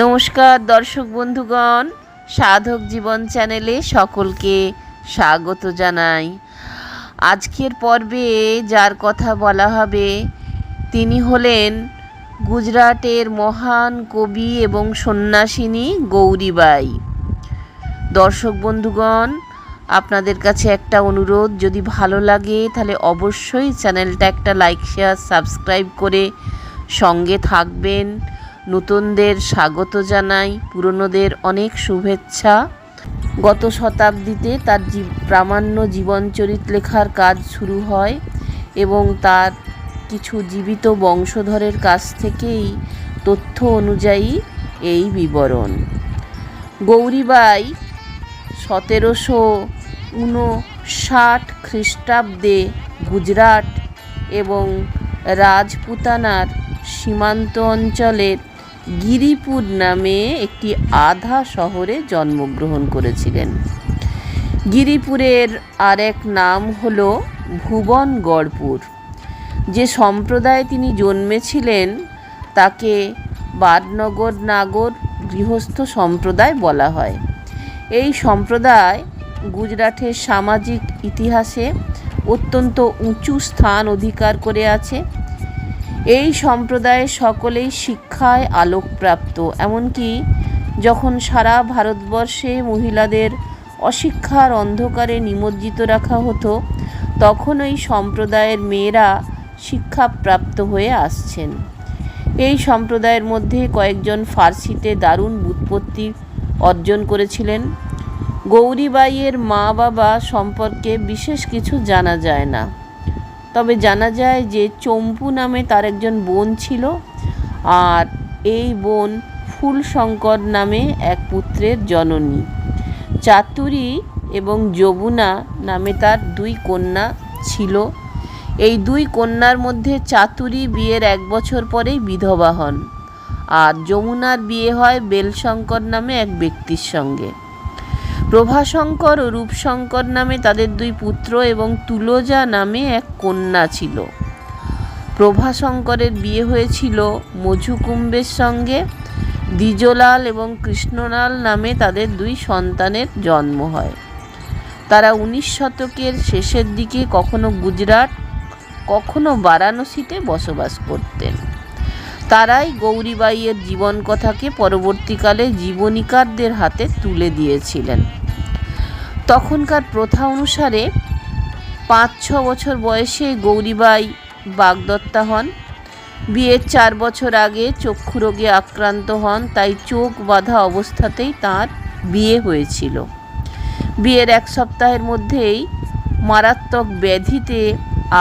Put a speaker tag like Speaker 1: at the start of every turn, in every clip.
Speaker 1: নমস্কার, দর্শক বন্ধুগণ। সাধক জীবন চ্যানেলে সকলকে স্বাগত জানাই। আজকের পর্বে যার কথা বলা হবে, তিনি হলেন গুজরাটের মহান কবি এবং সন্ন্যাসিনী গৌরীবাই। দর্শক বন্ধুগণ, আপনাদের কাছে একটা অনুরোধ, যদি ভালো লাগে তাহলে অবশ্যই চ্যানেলটা একটা লাইক, শেয়ার, সাবস্ক্রাইব করে সঙ্গে থাকবেন। নতুনদের স্বাগত জানাই, পুরনোদের অনেক শুভেচ্ছা। গত শতাব্দীতে তার জীব, প্রামাণ্য জীবনচরিত লেখার কাজ শুরু হয় এবং তার কিছু জীবিত বংশধরের কাছ থেকেই তথ্য অনুযায়ী এই বিবরণ। গৌরীবাই সতেরোশো উনষাট খ্রিস্টাব্দে গুজরাট এবং রাজপুতানার সীমান্ত অঞ্চলের গিরিপুর নামে একটি আধা শহরে জন্মগ্রহণ করেছিলেন। গিরিপুরের আরেক নাম হল ভুবনগড়পুর। যে সম্প্রদায়ে তিনি জন্মেছিলেন, তাকে বাদনগর নাগর গৃহস্থ সম্প্রদায় বলা হয়। এই সম্প্রদায় গুজরাটের সামাজিক ইতিহাসে অত্যন্ত উঁচু স্থান অধিকার করে আছে। এই সম্প্রদায়ের সকলেই শিক্ষায় আলোকপ্রাপ্ত। এমনকি যখন সারা ভারতবর্ষে মহিলাদের অশিক্ষার অন্ধকারে নিমজ্জিত রাখা হতো, তখন ওই সম্প্রদায়ের মেয়েরা শিক্ষাপ্রাপ্ত হয়ে আসছেন। এই সম্প্রদায়ের মধ্যে কয়েকজন ফার্সিতে দারুণ বুৎপত্তি অর্জন করেছিলেন। গৌরীবাইয়ের মা বাবা সম্পর্কে বিশেষ কিছু জানা যায় না। তবে জানা যায় যে চম্পু নামে তার একজন বোন ছিল আর এই বোন ফুল ফুলশঙ্কর নামে এক পুত্রের জননী। চাতুরী এবং যমুনা নামে তার দুই কন্যা ছিল। এই দুই কন্যার মধ্যে চাতুরী বিয়ের এক বছর পরেই বিধবা হন আর যমুনার বিয়ে হয় বেলশঙ্কর নামে এক ব্যক্তির সঙ্গে। প্রভাশঙ্কর ও রূপশঙ্কর নামে তাদের দুই পুত্র এবং তুলজা নামে এক কন্যা ছিল। প্রভাশঙ্করের বিয়ে হয়েছিল মধুকুম্বের সঙ্গে। দ্বিজলাল এবং কৃষ্ণলাল নামে তাদের দুই সন্তানের জন্ম হয়। তারা উনিশ শতকের শেষের দিকে কখনো গুজরাট, কখনো বারাণসীতে বসবাস করতেন। তারাই গৌরীবাইয়ের জীবন কথাকে পরবর্তীকালে জীবনীকারদের হাতে তুলে দিয়েছিলেন। তখনকার প্রথা অনুসারে পাঁচ ছ বছর বয়সে গৌরীবাই বাগদত্তা হন। বিয়ের চার বছর আগে চক্ষুরোগে আক্রান্ত হন, তাই চোখ বাঁধা অবস্থাতেই তার বিয়ে হয়েছিল। বিয়ের এক সপ্তাহের মধ্যেই মারাত্মক ব্যাধিতে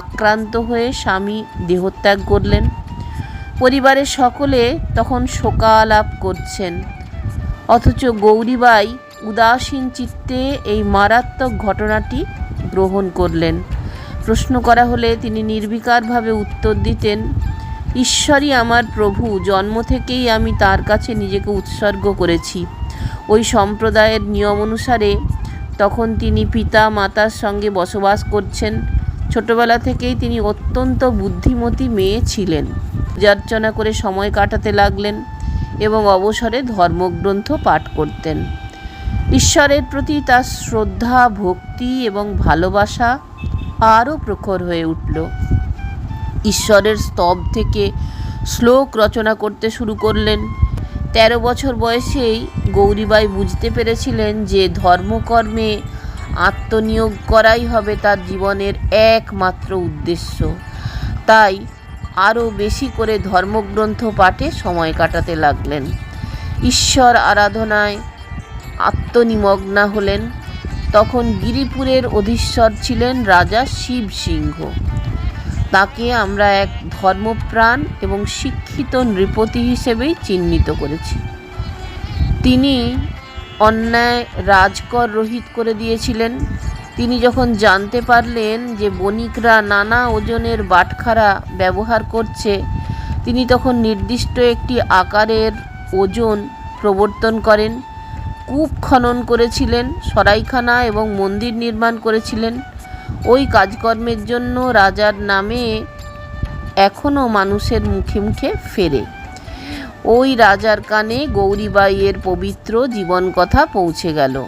Speaker 1: আক্রান্ত হয়ে স্বামী দেহত্যাগ করলেন। পরিবারের সকলে তখন শোকালাপ করছেন। অথচ গৌরীবাই উদাসীন চিত্তে এই মারাত্মক ঘটনাটি গ্রহণ করলেন। প্রশ্ন করা হলে তিনি নির্বিকারভাবে উত্তর দিতেন, ঈশ্বরই আমার প্রভু, জন্ম থেকেই আমি তার কাছে নিজেকে উৎসর্গ করেছি। ওই সম্প্রদায়ের নিয়ম অনুসারে তখন তিনি পিতা মাতার সঙ্গে বসবাস করছেন। ছোটবেলা থেকেই তিনি অত্যন্ত বুদ্ধিমতী মেয়ে ছিলেন। পূজার্চনা করে সময় কাটাতে লাগলেন এবং অবসরে ধর্মগ্রন্থ পাঠ করতেন। ঈশ্বরের প্রতি তার শ্রদ্ধা, ভক্তি এবং ভালোবাসা আরও প্রখর হয়ে উঠল। ঈশ্বরের স্তব থেকে শ্লোক রচনা করতে শুরু করলেন। তেরো বছর বয়সেই গৌরীবাই বুঝতে পেরেছিলেন যে ধর্মকর্মে আত্মনিয়োগ করাই হবে তার জীবনের একমাত্র উদ্দেশ্য। তাই আরও বেশি করে ধর্মগ্রন্থ পাঠে সময় কাটাতে লাগলেন। ঈশ্বর আরাধনায় আত্মনিমগ্না হলেন। তখন গিরিপুরের অধীশ্বর ছিলেন রাজা শিব সিংহ। তাকে আমরা এক ধর্মপ্রাণ এবং শিক্ষিত নৃপতি হিসেবেই চিহ্নিত করেছি। তিনি অন্যায় রাজকর রহিত করে দিয়েছিলেন। তিনি যখন জানতে পারলেন যে বণিকরা নানা ওজনের বাটখারা ব্যবহার করছে, তিনি তখন নির্দিষ্ট একটি আকারের ওজন প্রবর্তন করেন। কূপ খনন করেছিলেন, সরাইখানা এবং মন্দির নির্মাণ করেছিলেন। ওই কাজকর্মের জন্য রাজার নামে এখনও মানুষের মুখে মুখে ফেরে। ওই রাজার কানে গৌরীবাইয়ের পবিত্র জীবন কথা পৌঁছে গেল।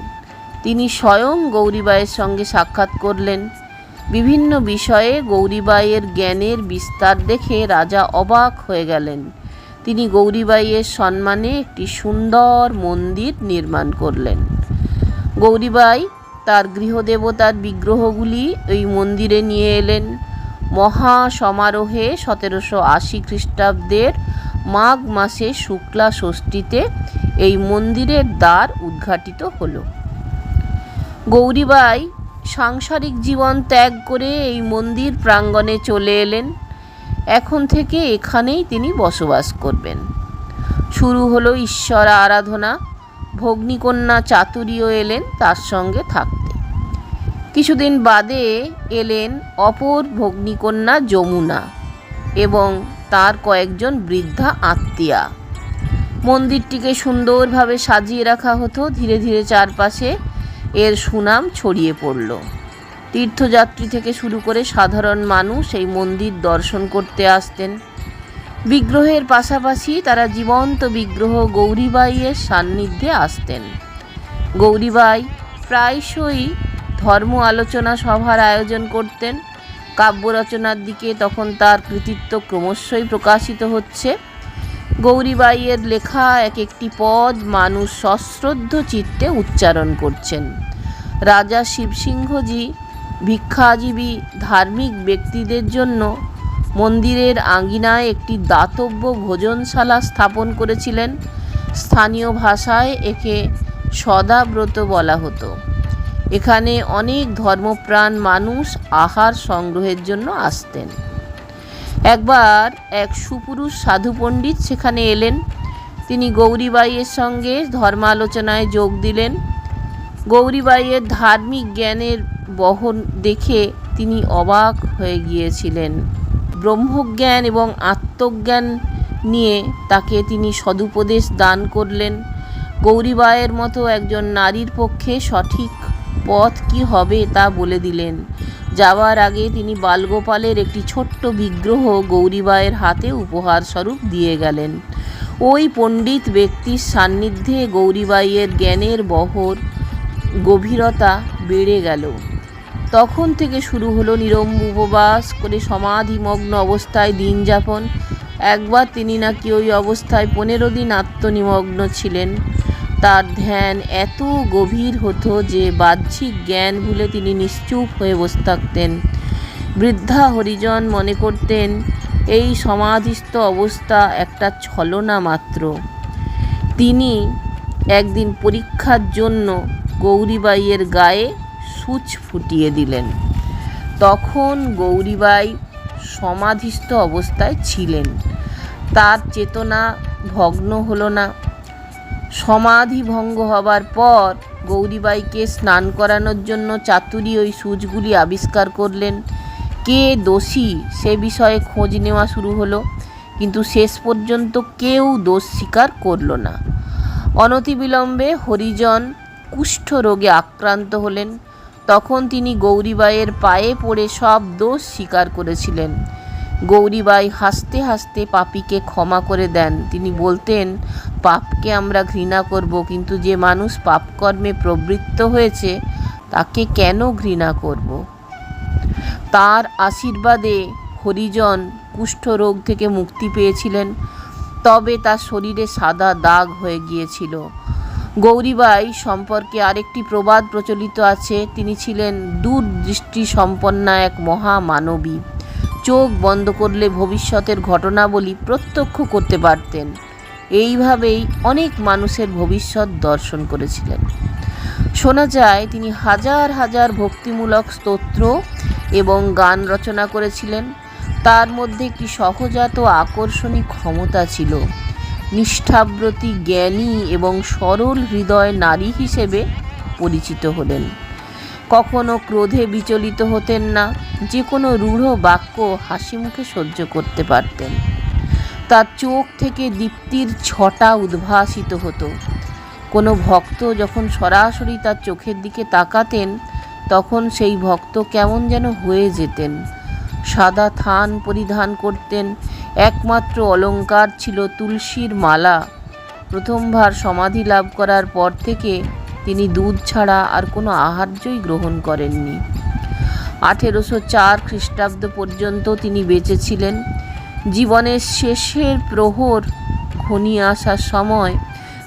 Speaker 1: তিনি স্বয়ং গৌরীবাইয়ের সঙ্গে সাক্ষাৎ করলেন। বিভিন্ন বিষয়ে গৌরীবাইয়ের জ্ঞানের বিস্তার দেখে রাজা অবাক হয়ে গেলেন। তিনি গৌরীবাইয়ের সম্মানে একটি সুন্দর মন্দির নির্মাণ করলেন। গৌরীবাই তার গৃহদেবতার বিগ্রহগুলি এই মন্দিরে নিয়ে এলেন। মহা সমারোহে সতেরোশো আশি খ্রিস্টাব্দের মাঘ মাসে শুক্লা ষষ্ঠীতে এই মন্দিরের দ্বার উদ্ঘাটিত হল। গৌরীবাই সাংসারিক জীবন ত্যাগ করে এই মন্দির প্রাঙ্গণে চলে এলেন। এখন থেকে এখানেই তিনি বসবাস করবেন। শুরু হলো ঈশ্বর আরাধনা, ভগ্নিকন্যা চাতুরীও এলেন তার সঙ্গে থাকতে। কিছুদিন বাদে এলেন অপর ভগ্নিকন্যা যমুনা এবং তার কয়েকজন বৃদ্ধা আত্মীয়া। মন্দিরটিকে সুন্দরভাবে সাজিয়ে রাখা হতো, ধীরে ধীরে চারপাশে এর সুনাম ছড়িয়ে পড়ল। তীর্থযাত্রী থেকে শুরু করে সাধারণ মানুষ এই মন্দির দর্শন করতে আসতেন। বিগ্রহের পাশাপাশি তারা জীবন্ত বিগ্রহ গৌরীবাইয়ের সান্নিধ্যে আসতেন। গৌরীবাই প্রায়শই ধর্ম আলোচনা সভার আয়োজন করতেন। কাব্য রচনার দিকে তখন তার কৃতিত্ব ক্রমশই প্রকাশিত হচ্ছে। গৌরীবাইয়ের লেখা এক একটি পদ মানুষ সশ্রদ্ধ চিত্তে উচ্চারণ করছেন। রাজা শিবসিংহজি ভিক্ষাজীবী ধার্মিক ব্যক্তিদের জন্য মন্দিরের আঙ্গিনায় একটি দাতব্য ভোজনশালা স্থাপন করেছিলেন। স্থানীয় ভাষায় একে সদাব্রত বলা হতো। এখানে অনেক ধর্মপ্রাণ মানুষ আহার সংগ্রহের জন্য আসতেন। একবার এক সুপুরুষ সাধু পণ্ডিত সেখানে এলেন। তিনি গৌরীবাইয়ের সঙ্গে ধর্মালোচনায় যোগ দিলেন। গৌরীবাইয়ের ধার্মিক জ্ঞানের বহন দেখে তিনি অবাক হয়ে গিয়েছিলেন। ব্রহ্মজ্ঞান এবং আত্মজ্ঞান নিয়ে তাকে তিনি সদুপদেশ দান করলেন। গৌরীবাইয়ের মতো একজন নারীর পক্ষে সঠিক পথ কি হবে তা বলে দিলেন। যাওয়ার আগে তিনি বালগোপালের একটি ছোট্ট বিগ্রহ গৌরীবাইয়ের হাতে উপহার স্বরূপ দিয়ে গেলেন। ওই পণ্ডিত ব্যক্তির সান্নিধ্যে গৌরীবাইয়ের জ্ঞানের বহর গভীরতা বেড়ে গেল। তখন থেকে শুরু হলো নিরম্ব উপবাস করে সমাধিমগ্ন অবস্থায় দিন যাপন। একবার তিনি নাকি ওই অবস্থায় পনেরো দিন আত্মনিমগ্ন ছিলেন। তার ধ্যান এত গভীর হতো যে বাহ্যিক জ্ঞান ভুলে তিনি নিশ্চুপ হয়ে বসে থাকতেন। বৃদ্ধা হরিজন মনে করতেন, এই সমাধিস্থ অবস্থা একটা ছলনা মাত্র। তিনি একদিন পরীক্ষার জন্য গৌরীবাইয়ের গায়ে সূচ ফুটিয়ে দিলেন। তখন গৌরীবাই সমাধিস্থ অবস্থায় ছিলেন। তার চেতনা ভগ্ন হলো না। সমাধি ভঙ্গ হবার পর গৌরীবাইকে স্নান করানোর জন্য চাতুরি ওই সূচগুলি আবিষ্কার করলেন। কে দোষী সে বিষয়ে খোঁজ নেওয়া শুরু হলো, কিন্তু শেষ পর্যন্ত কেউ দোষ স্বীকার করল না। অনতিবিলম্বে হরিজন কুষ্ঠ রোগে আক্রান্ত হলেন। তখন তিনি গৌরীবাইয়ের পায়ে পড়ে সব দোষ স্বীকার করেছিলেন। গৌরীবাই হাসতে হাসতে পাপিকে ক্ষমা করে দেন। তিনি বলতেন, পাপকে আমরা ঘৃণা করব, কিন্তু যে মানুষ পাপকর্মে প্রবৃত্ত হয়েছে, তাকে কেন ঘৃণা করব? তার আশীর্বাদে হরিজন কুষ্ঠরোগ থেকে মুক্তি পেয়েছিলেন। তবে তার শরীরে সাদা দাগ হয়ে গিয়েছিল। গৌরীবাই সম্পর্কে আরেকটি প্রবাদ প্রচলিত আছে। তিনি ছিলেন দূরদৃষ্টি সম্পন্না এক মহামানবী। চোখ বন্ধ করলে ভবিষ্যতের ঘটনাবলী প্রত্যক্ষ করতে পারতেন। এইভাবেই অনেক মানুষের ভবিষ্যৎ দর্শন করেছিলেন। শোনা যায়, তিনি হাজার হাজার ভক্তিমূলক স্তোত্র এবং গান রচনা করেছিলেন। তার মধ্যে একটি সহজাত আকর্ষণী ক্ষমতা ছিল। নিষ্ঠাব্রতী জ্ঞানী এবং সরল হৃদয় নারী হিসেবে পরিচিত হলেন। কখনো ক্রোধে বিচলিত হতেন না যে কোনো রূঢ় বাক্য হাসি মুখে সহ্য করতে পারতেন। তার চোখ থেকে দীপ্তির ছটা উদ্ভাসিত হতো। কোনো ভক্ত যখন সরাসরি তার চোখের দিকে তাকাতেন, তখন সেই ভক্ত কেমন যেন হয়ে যেতেন। সাদা থান পরিধান করতেন একমাত্র অলঙ্কার ছিল তুলসীর মালা। প্রথমবার সমাধি লাভ করার পর থেকে তিনি দুধ ছাড়া আর কোনো আহার্যই গ্রহণ করেননি। আঠেরোশো চার খ্রিস্টাব্দ পর্যন্ত তিনি বেঁচে ছিলেন জীবনের শেষের প্রহর ঘনিয়ে আসার সময়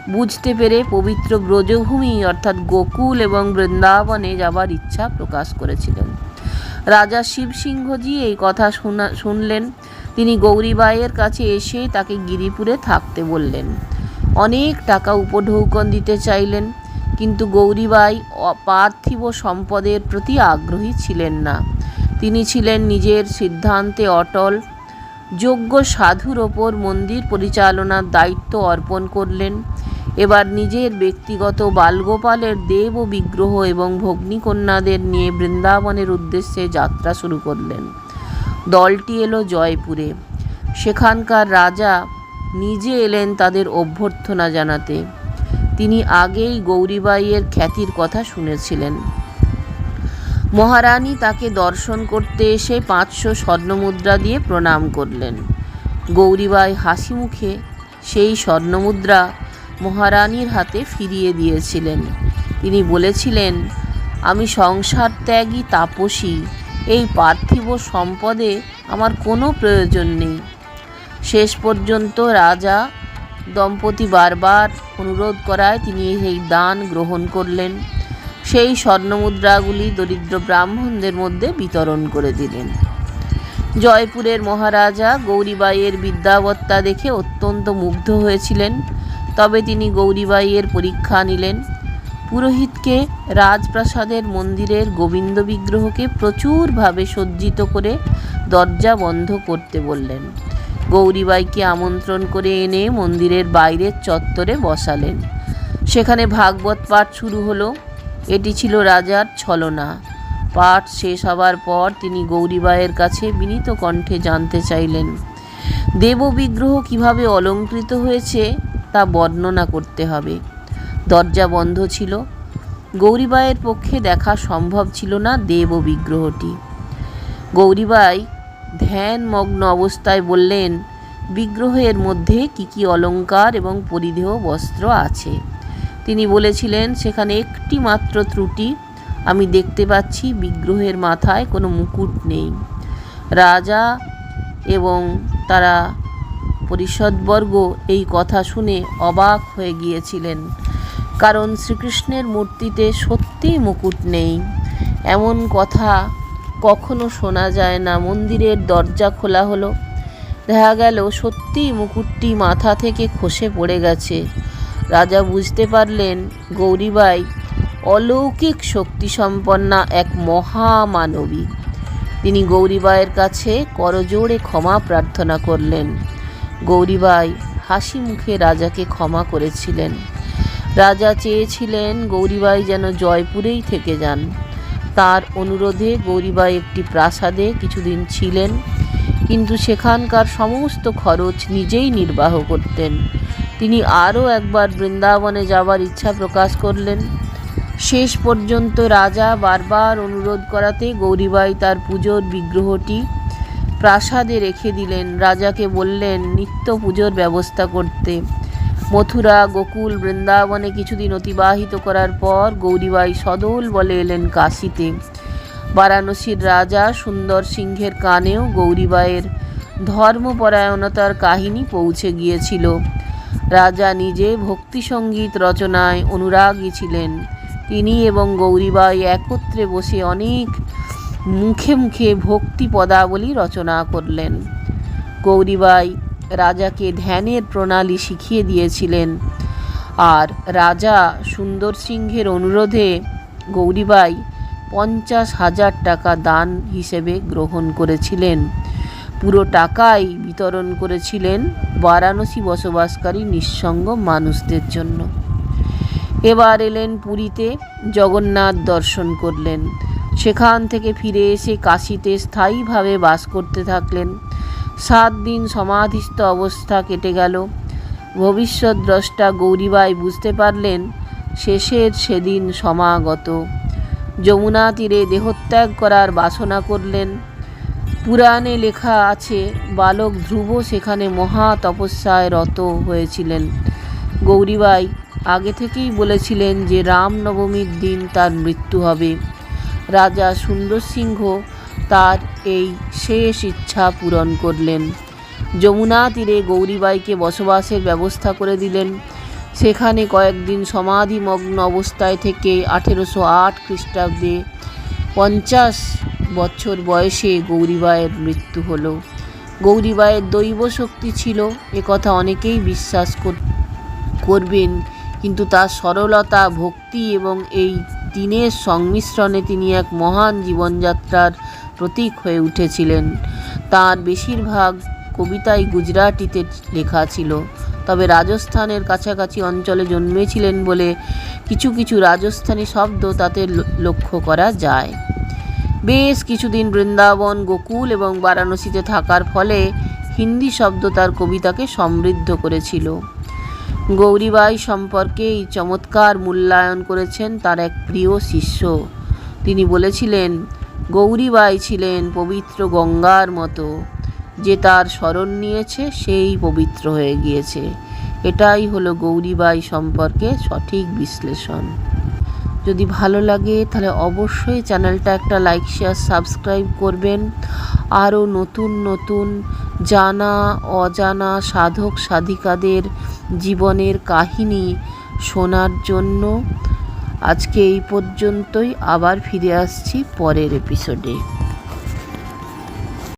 Speaker 1: বুঝতে পেরে পবিত্র ব্রজভূমি অর্থাৎ গোকুল এবং বৃন্দাবনে যাবার ইচ্ছা প্রকাশ করেছিলেন। রাজা শিবসিংহজি এই কথা শোনা শুনলেন। তিনি গৌরীবাইয়ের কাছে এসে তাকে গিরিপুরে থাকতে বললেন। অনেক টাকা উপঢৌকন দিতে চাইলেন, কিন্তু গৌরীবাই পার্থিব সম্পদের প্রতি আগ্রহী ছিলেন না। তিনি ছিলেন নিজের সিদ্ধান্তে অটল। যোগ্য সাধুর ওপর মন্দির পরিচালনার দায়িত্ব অর্পণ করলেন। এবার নিজের ব্যক্তিগত বালগোপালের দেব বিগ্রহ এবং ভগ্নিকন্যাদের নিয়ে বৃন্দাবনের উদ্দেশ্যে যাত্রা শুরু করলেন। দলটি এলো জয়পুরে। সেখানকার রাজা নিজে এলেন তাদের অভ্যর্থনা জানাতে। তিনি আগেই গৌরীবাইয়ের খ্যাতির কথা শুনেছিলেন। মহারানী তাকে দর্শন করতে এসে পাঁচশো স্বর্ণমুদ্রা দিয়ে প্রণাম করলেন। গৌরীবাই হাসি মুখে সেই স্বর্ণমুদ্রা মহারানীর হাতে ফিরিয়ে দিয়েছিলেন। তিনি বলেছিলেন, আমি সংসার ত্যাগী, তাপসী এই পার্থিব সম্পদে আমার কোনো প্রয়োজন নেই। শেষ পর্যন্ত রাজা দম্পতি বারবার অনুরোধ করায় তিনি সেই দান গ্রহণ করলেন। সেই স্বর্ণমুদ্রাগুলি দরিদ্র ব্রাহ্মণদের মধ্যে বিতরণ করে দিলেন। জয়পুরের মহারাজা গৌরীবাইয়ের বিদ্যাবত্তা দেখে অত্যন্ত মুগ্ধ হয়েছিলেন। তবে তিনি গৌরীবাইয়ের পরীক্ষা নিলেন। পুরোহিতকে রাজপ্রাসাদের মন্দিরের গোবিন্দ বিগ্রহকে প্রচুরভাবে সজ্জিত করে দরজা বন্ধ করতে বললেন। গৌরীবাইকে আমন্ত্রণ করে এনে মন্দিরের বাইরের চত্বরে বসালেন। সেখানে ভাগবত পাঠ শুরু হলো। এটি ছিল রাজার ছলনা। পাঠ শেষ হবার পর তিনি গৌরীবাইয়ের কাছে বিনীত কণ্ঠে জানতে চাইলেন, দেববিগ্রহ কীভাবে অলঙ্কৃত হয়েছে তা বর্ণনা করতে হবে। দরজা বন্ধ ছিল। গৌরীবাইয়ের পক্ষে দেখা সম্ভব ছিল না দেব বিগ্রহটি। গৌরীবাই ধ্যানমগ্ন অবস্থায় বললেন, বিগ্রহের মধ্যে কি কি অলঙ্কার এবং পরিধেয় বস্ত্র আছে? তিনি বলেছিলেন, সেখানে একটি মাত্র ত্রুটি। আমি দেখতে পাচ্ছি বিগ্রহের মাথায় কোনো মুকুট নেই। রাজা এবং তারা পরিষদবর্গ এই কথা শুনে অবাক হয়ে গিয়েছিলেন। কারণ শ্রীকৃষ্ণের মূর্তিতে সত্যিই মুকুট নেই। এমন কথা কখনো শোনা যায় না। মন্দিরের দরজা খোলা হলো। দেখা গেল সত্যিই মুকুটটি মাথা থেকে খসে পড়ে গেছে। রাজা বুঝতে পারলেন, গৌরীবাই অলৌকিক শক্তি শক্তিসম্পন্না এক মহামানবী। তিনি গৌরীবাইয়ের কাছে করজোড়ে ক্ষমা প্রার্থনা করলেন। গৌরীবাই হাসি মুখে রাজাকে ক্ষমা করেছিলেন। রাজা চেয়েছিলেন গৌরীবাই যেন জয়পুরেই থেকে যান। তার অনুরোধে গৌরীবাই একটি প্রাসাদে কিছুদিন ছিলেন, কিন্তু সেখানকার সমস্ত খরচ নিজেই নির্বাহ করতেন। তিনি আরও একবার বৃন্দাবনে যাবার ইচ্ছা প্রকাশ করলেন। শেষ পর্যন্ত রাজা বারবার অনুরোধ করাতে গৌরীবাই তার পুজোর বিগ্রহটি প্রাসাদে রেখে দিলেন। রাজাকে বললেন, নিত্য পুজোর ব্যবস্থা করতে। মথুরা, গোকুল, বৃন্দাবনে কিছুদিন অতিবাহিত করার পর গৌরীবাই সদল বলে এলেন কাশীতে। বারাণসীর রাজা সুন্দর সিংহের কানেও গৌরীবাইয়ের ধর্মপরায়ণতার কাহিনী পৌঁছে গিয়েছিল। রাজা নিজে ভক্তি সংগীত রচনায় অনুরাগী ছিলেন। তিনি এবং গৌরীবাই একত্রে বসে অনেক মুখে মুখে ভক্তি পদাবলী রচনা করলেন। গৌরীবাই রাজাকে ধ্যানের প্রণালী শিখিয়ে দিয়েছিলেন। আর রাজা সুন্দর সিংহের অনুরোধে গৌরীবাই পঞ্চাশ হাজার টাকা দান হিসেবে গ্রহণ করেছিলেন। পুরো টাকাই বিতরণ করেছিলেন বারাণসী বসবাসকারী নিঃসঙ্গ মানুষদের জন্য। এবার এলেন পুরীতে জগন্নাথ দর্শন করলেন। সেখান থেকে ফিরে এসে কাশীতে স্থায়ীভাবে বাস করতে থাকলেন। সাত দিন সমাধিস্থ অবস্থা কেটে গেল। ভবিষ্যৎ দ্রষ্টা গৌরীবাই বুঝতে পারলেন, শেষের সেদিন সমাগত। যমুনা তীরে দেহত্যাগ করার বাসনা করলেন। পুরাণে লেখা আছে, বালক ধ্রুব সেখানে মহা তপস্যায় রত হয়েছিলেন। গৌরীবাই আগে থেকেই বলেছিলেন যে রামনবমীর দিন তার মৃত্যু হবে। রাজা সুন্দর সিংহ তার এই শেষ ইচ্ছা পূরণ করলেন। যমুনা তীরে গৌরীবাইকে বসবাসের ব্যবস্থা করে দিলেন। সেখানে কয়েকদিন সমাধিমগ্ন অবস্থায় থেকে আঠেরোশো আট খ্রিস্টাব্দে পঞ্চাশ বছর বয়সে গৌরীবাইয়ের মৃত্যু হলো। গৌরীবাইয়ের দৈব শক্তি ছিল একথা অনেকেই বিশ্বাস কর- করবেন, কিন্তু তার সরলতা, ভক্তি এবং এই তিনের সংমিশ্রণে তিনি এক মহান জীবনযাত্রার প্রতীক হয়ে উঠেছিলেন। তার বেশিরভাগ কবিতাই গুজরাটিতে লেখা ছিল। তবে রাজস্থানের কাছাকাছি অঞ্চলে জন্মেছিলেন বলে কিছু কিছু রাজস্থানী শব্দ তাতে লক্ষ্য করা যায়। বেশ কিছুদিন বৃন্দাবন, গোকুল এবং বারাণসীতে থাকার ফলে হিন্দি শব্দ তার কবিতাকে সমৃদ্ধ করেছিল। গৌরীবাই সম্পর্কে এই চমৎকার মূল্যায়ন করেছেন তার এক প্রিয় শিষ্য। তিনি বলেছিলেন গৌরীবাই ছিলেন পবিত্র গঙ্গার মতো। যে তার স্মরণ নিয়েছে, সেই পবিত্র হয়ে গিয়েছে। এটাই হলো গৌরীবাই সম্পর্কে সঠিক বিশ্লেষণ। যদি ভালো লাগে, তাহলে অবশ্যই চ্যানেলটা একটা লাইক, শেয়ার, সাবস্ক্রাইব করবেন। আরও নতুন নতুন জানা, অজানা সাধক, সাধিকাদের জীবনের কাহিনী শোনার জন্য আজকে এই পর্যন্তই আবার ফিরে আসছি পরের এপিসোডে